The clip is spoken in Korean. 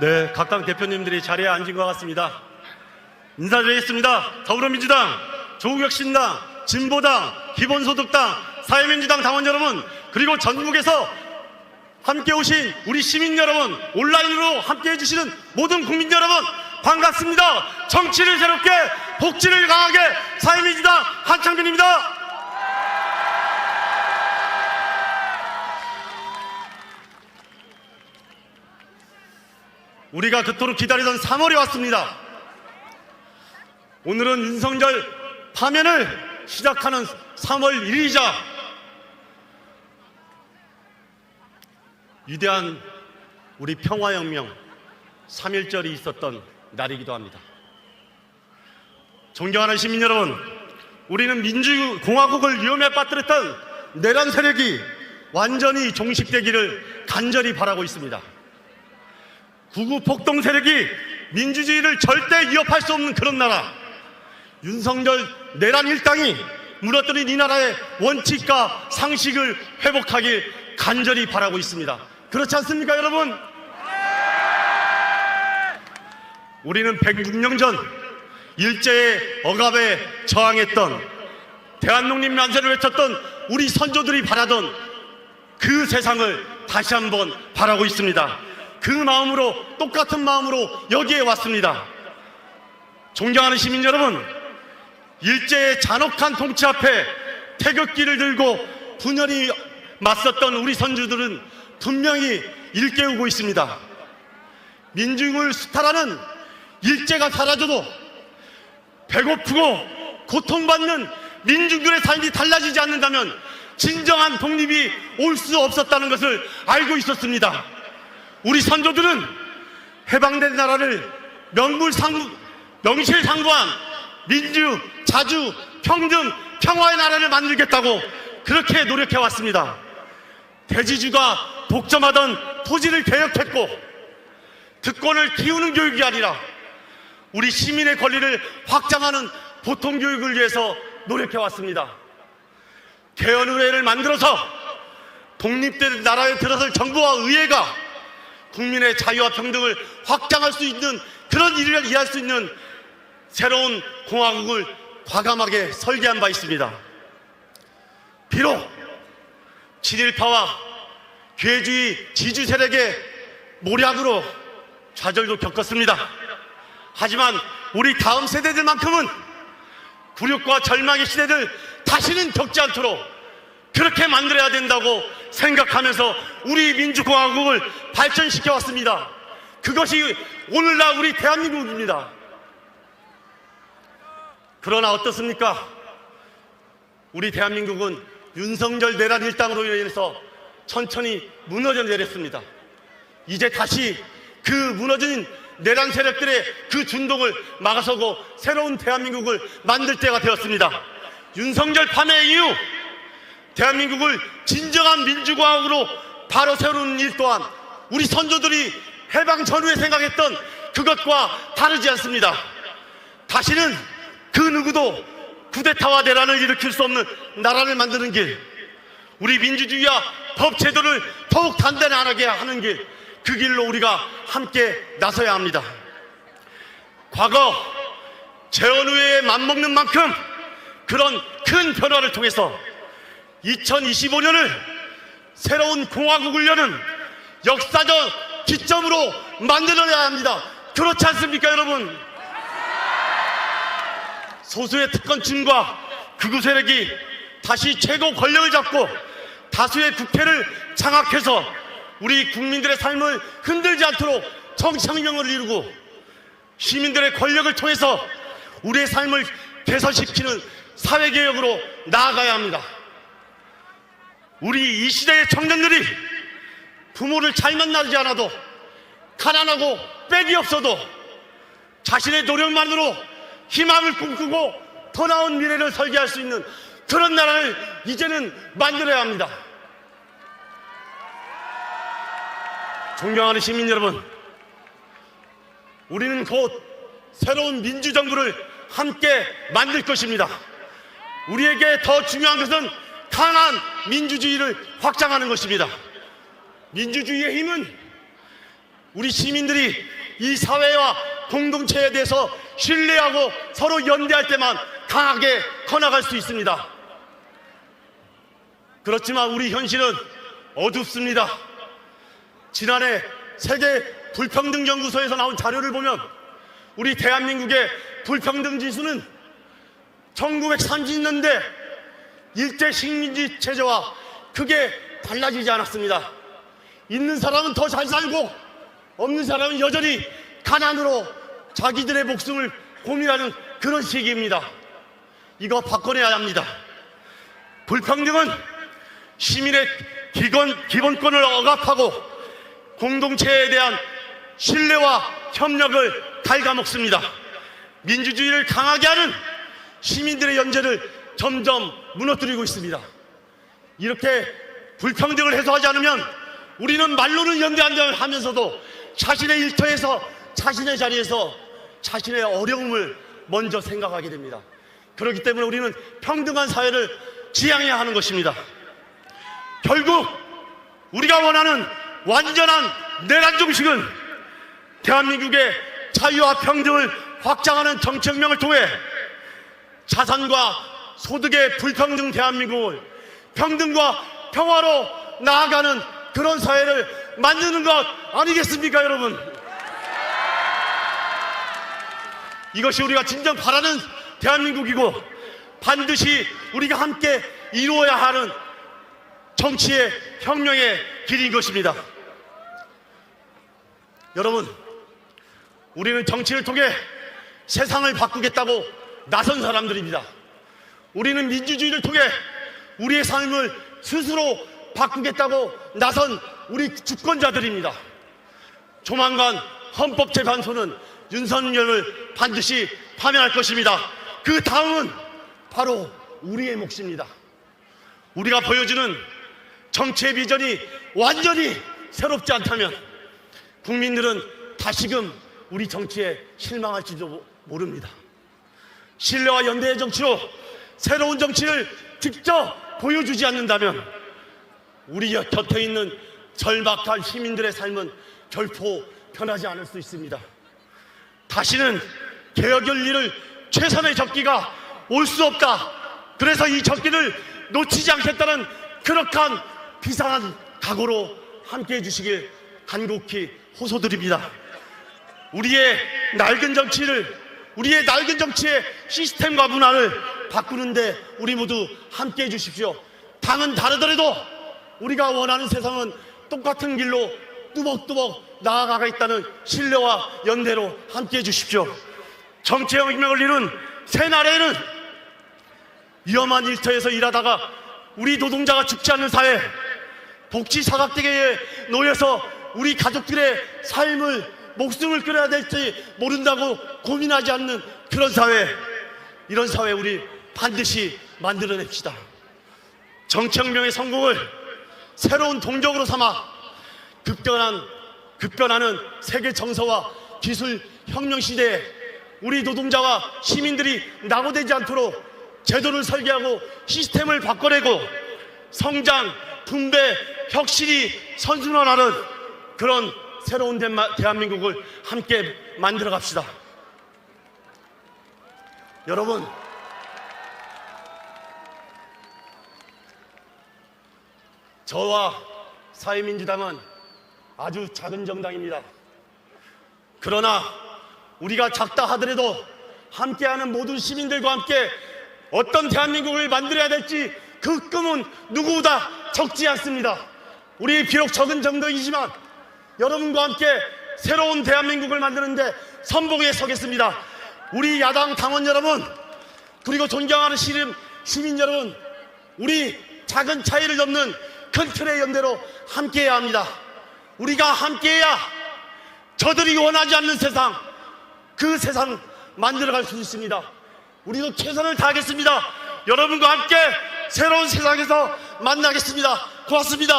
네, 각 당 대표님들이 자리에 앉은 것 같습니다. 인사드리겠습니다. 더불어민주당, 조국혁신당, 진보당, 기본소득당, 사회민주당 당원 여러분, 그리고 전국에서 함께 오신 우리 시민 여러분, 온라인으로 함께 해주시는 모든 국민 여러분, 반갑습니다. 정치를 새롭게, 복지를 강하게, 사회민주당 한창균입니다. 우리가 그토록 기다리던 3월이 왔습니다. 오늘은 윤석열 파면을 시작하는 3월 1일이자 위대한 우리 평화혁명 3.1절이 있었던 날이기도 합니다. 존경하는 시민 여러분, 우리는 민주공화국을 위험에 빠뜨렸던 내란 세력이 완전히 종식되기를 간절히 바라고 있습니다. 구구 폭동 세력이 민주주의를 절대 위협할 수 없는 그런 나라 윤석열 내란 일당이 무너뜨린 이 나라의 원칙과 상식을 회복하길 간절히 바라고 있습니다 그렇지 않습니까 여러분? 우리는 106년 전 일제의 억압에 저항했던 대한독립 만세를 외쳤던 우리 선조들이 바라던 그 세상을 다시 한번 바라고 있습니다. 그 마음으로 똑같은 마음으로 여기에 왔습니다. 존경하는 시민 여러분, 일제의 잔혹한 통치 앞에 태극기를 들고 분열이 맞섰던 우리 선주들은 분명히 일깨우고 있습니다. 민중을 수탈하는 일제가 사라져도 배고프고 고통받는 민중들의 삶이 달라지지 않는다면 진정한 독립이 올 수 없었다는 것을 알고 있었습니다. 우리 선조들은 해방된 나라를 명물상부, 명실상부한 민주, 자주, 평등, 평화의 나라를 만들겠다고 그렇게 노력해 왔습니다. 대지주가 독점하던 토지를 개혁했고 특권을 키우는 교육이 아니라 우리 시민의 권리를 확장하는 보통 교육을 위해서 노력해 왔습니다. 개헌의회를 만들어서 독립된 나라에 들어설 정부와 의회가 국민의 자유와 평등을 확장할 수 있는 그런 일을 이해할 수 있는 새로운 공화국을 과감하게 설계한 바 있습니다. 비록 친일파와 괴주의 지주 세력의 모략으로 좌절도 겪었습니다. 하지만 우리 다음 세대들만큼은 굴욕과 절망의 시대를 다시는 겪지 않도록 그렇게 만들어야 된다고 생각하면서 우리 민주공화국을 발전시켜 왔습니다. 그것이 오늘날 우리 대한민국입니다. 그러나 어떻습니까? 우리 대한민국은 윤석열 내란 일당으로 인해서 천천히 무너져 내렸습니다. 이제 다시 그 무너진 내란 세력들의 그 준동을 막아서고 새로운 대한민국을 만들 때가 되었습니다. 윤석열 파멸 이후 대한민국을 진정한 민주공화국으로 바로 세우는 일 또한 우리 선조들이 해방 전후에 생각했던 그것과 다르지 않습니다. 다시는 그 누구도 쿠데타와 내란을 일으킬 수 없는 나라를 만드는 길, 우리 민주주의와 법 제도를 더욱 단단하게 하는 길, 그 길로 우리가 함께 나서야 합니다. 과거 재헌의회에 맞먹는 만큼 그런 큰 변화를 통해서 2025년을 새로운 공화국을 여는 역사적 기점으로 만들어야 합니다. 그렇지 않습니까, 여러분? 소수의 특권층과 극우 세력이 다시 최고 권력을 잡고 다수의 국회를 장악해서 우리 국민들의 삶을 흔들지 않도록 정치혁명을 이루고 시민들의 권력을 통해서 우리의 삶을 개선시키는 사회개혁으로 나아가야 합니다. 우리 이 시대의 청년들이 부모를 잘 만나지 않아도 가난하고 빽이 없어도 자신의 노력만으로 희망을 꿈꾸고 더 나은 미래를 설계할 수 있는 그런 나라를 이제는 만들어야 합니다. 존경하는 시민 여러분, 우리는 곧 새로운 민주정부를 함께 만들 것입니다. 우리에게 더 중요한 것은 강한 민주주의를 확장하는 것입니다. 민주주의의 힘은 우리 시민들이 이 사회와 공동체에 대해서 신뢰하고 서로 연대할 때만 강하게 커나갈 수 있습니다. 그렇지만 우리 현실은 어둡습니다. 지난해 세계 불평등 연구소에서 나온 자료를 보면 우리 대한민국의 불평등 지수는 1930년대 일제 식민지 체제와 크게 달라지지 않았습니다. 있는 사람은 더 잘 살고 없는 사람은 여전히 가난으로 자기들의 목숨을 고민하는 그런 시기입니다. 이거 바꿔내야 합니다. 불평등은 시민의 기본, 기본권을 억압하고 공동체에 대한 신뢰와 협력을 갉아먹습니다. 민주주의를 강하게 하는 시민들의 연재를 점점 무너뜨리고 있습니다. 이렇게 불평등을 해소하지 않으면 우리는 말로는 연대한다 하면서도 자신의 일터에서 자신의 자리에서 자신의 어려움을 먼저 생각하게 됩니다. 그렇기 때문에 우리는 평등한 사회를 지향해야 하는 것입니다. 결국 우리가 원하는 완전한 내란 정식은 대한민국의 자유와 평등을 확장하는 정책명을 통해 자산과 소득의 불평등 대한민국을 평등과 평화로 나아가는 그런 사회를 만드는 것 아니겠습니까, 여러분? 이것이 우리가 진정 바라는 대한민국이고 반드시 우리가 함께 이루어야 하는 정치의 혁명의 길인 것입니다. 여러분, 우리는 정치를 통해 세상을 바꾸겠다고 나선 사람들입니다. 우리는 민주주의를 통해 우리의 삶을 스스로 바꾸겠다고 나선 우리 주권자들입니다. 조만간 헌법재판소는 윤석열을 반드시 파면할 것입니다. 그 다음은 바로 우리의 몫입니다. 우리가 보여주는 정치의 비전이 완전히 새롭지 않다면 국민들은 다시금 우리 정치에 실망할지도 모릅니다. 신뢰와 연대의 정치로 새로운 정치를 직접 보여주지 않는다면 우리 곁에 있는 절박한 시민들의 삶은 결코 변하지 않을 수 있습니다. 다시는 일을 최선의 적기가 올 수 없다. 그래서 이 적기를 놓치지 않겠다는 그럭한 비상한 각오로 함께 해주시길 간곡히 호소드립니다. 우리의 낡은 정치를 우리의 낡은 정치의 시스템과 문화를 바꾸는데 우리 모두 함께 해주십시오. 당은 다르더라도 우리가 원하는 세상은 똑같은 길로 뚜벅뚜벅 나아가고 있다는 신뢰와 연대로 함께 해주십시오. 정치의 혁명을 이룬 새 나라에는 위험한 일터에서 일하다가 우리 노동자가 죽지 않는 사회, 복지 사각지대에 놓여서 우리 가족들의 삶을 목숨을 끊어야 될지 모른다고 고민하지 않는 그런 사회, 이런 사회 우리 반드시 만들어냅시다. 정치혁명의 성공을 새로운 동력으로 삼아 급변한, 급변하는 세계 정서와 기술 혁명 시대에 우리 노동자와 시민들이 낙오되지 않도록 제도를 설계하고 시스템을 바꿔내고 성장, 분배, 혁신이 선순환하는 그런 새로운 대한민국을 함께 만들어 갑시다. 여러분, 저와 사회민주당은 아주 작은 정당입니다. 그러나 우리가 작다 하더라도 함께하는 모든 시민들과 함께 어떤 대한민국을 만들어야 될지 그 꿈은 누구보다 적지 않습니다. 우리 비록 적은 정도이지만 여러분과 함께 새로운 대한민국을 만드는데 선봉에 서겠습니다. 우리 야당 당원 여러분, 그리고 존경하는 시민, 여러분, 우리 작은 차이를 넘는 큰 틀의 연대로 함께해야 합니다. 우리가 함께해야 저들이 원하지 않는 세상, 그 세상 만들어갈 수 있습니다. 우리도 최선을 다하겠습니다. 여러분과 함께 새로운 세상에서 만나겠습니다. 고맙습니다.